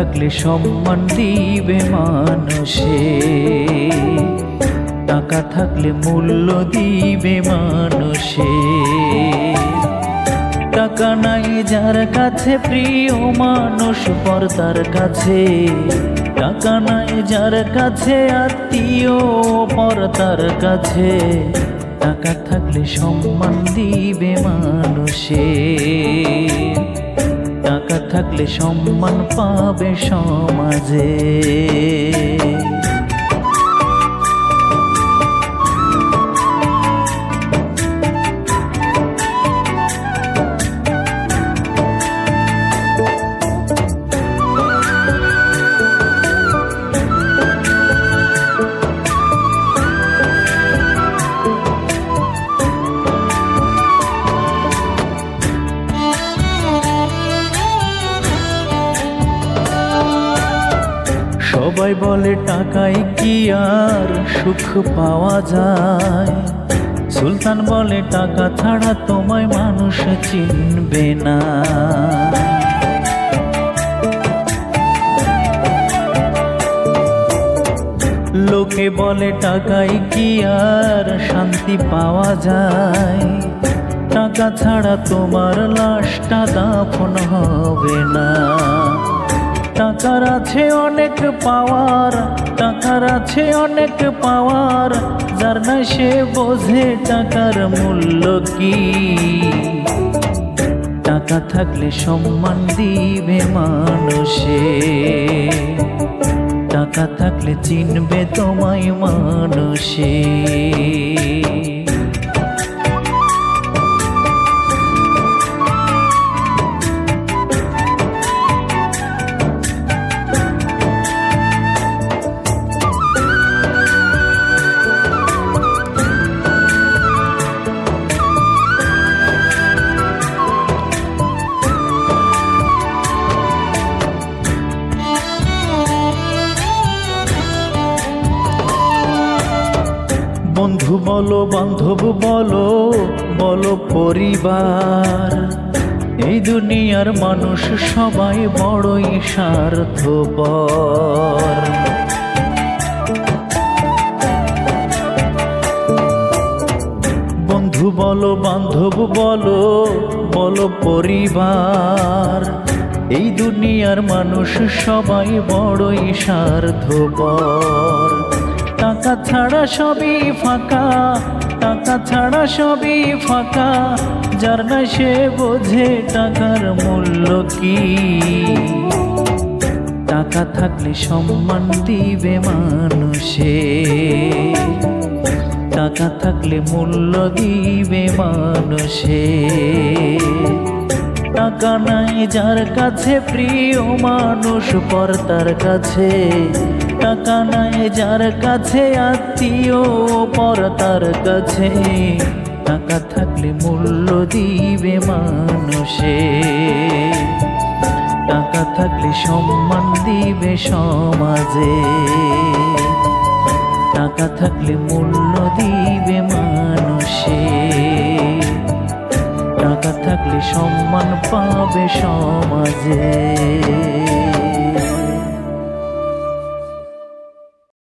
থাকলে সম্মান দিবে মানুষে। টাকা থাকলে মূল্য দিবে মানুষে। টাকা নাই যার কাছে প্রিয় মানুষ, পর্দার কাছে। টাকা নাই যার কাছে আত্মীয়, পর্দার কাছে। টাকা থাকলে সম্মান দিবে মানুষে। টাকা থাকলে সম্মান পাবে সমাজে। সবাই বলে, টাকায় কি আর সুখ পাওয়া যায়? সুলতান বলে, টাকা ছাড়া তোমায় মানুষ চিনবে না। লোকে বলে, টাকায় কি আর শান্তি পাওয়া যায়? টাকা ছাড়া তোমার লাশটা দাফন হবে না। টাকার আছে অনেক পাওয়ার, টাকার আছে অনেক পাওয়ার, যার না সে বোঝে টাকার মূল্য কি। টাকা থাকলে সম্মান দিবে মানুষে, টাকা থাকলে চিনবে তোমায় মানুষে। বন্ধু বলো, বান্ধব বলো বলো পরিবার। এই দুনিয়ার মানুষ সবাই বড়ই স্বার্থপর। বন্ধু বলো, বান্ধব বলো বলো পরিবার। এই দুনিয়ার মানুষ সবাই বড়ই স্বার্থপর। টাকা ছাড়া সবই ফাঁকা, টাকা ছাড়া সবই ফাঁকা। যার না সে বোঝে টাকার মূল্য কি। টাকা থাকলে সম্মান দিবে মানুষে। টাকা থাকলে মূল্য দিবে মানুষে। টাকা নাই যার কাছে প্রিয় মানুষ পর্দার কাছে। টাকা নাই যার কাছে আত্মীয় পর্দার কাছে। টাকা থাকলে মূল্য দিবে মানুষে। টাকা থাকলে সম্মান দিবে সমাজে। টাকা থাকলে মূল্য দিবে মানুষে থাকলে সম্মান পাবে সমাজে।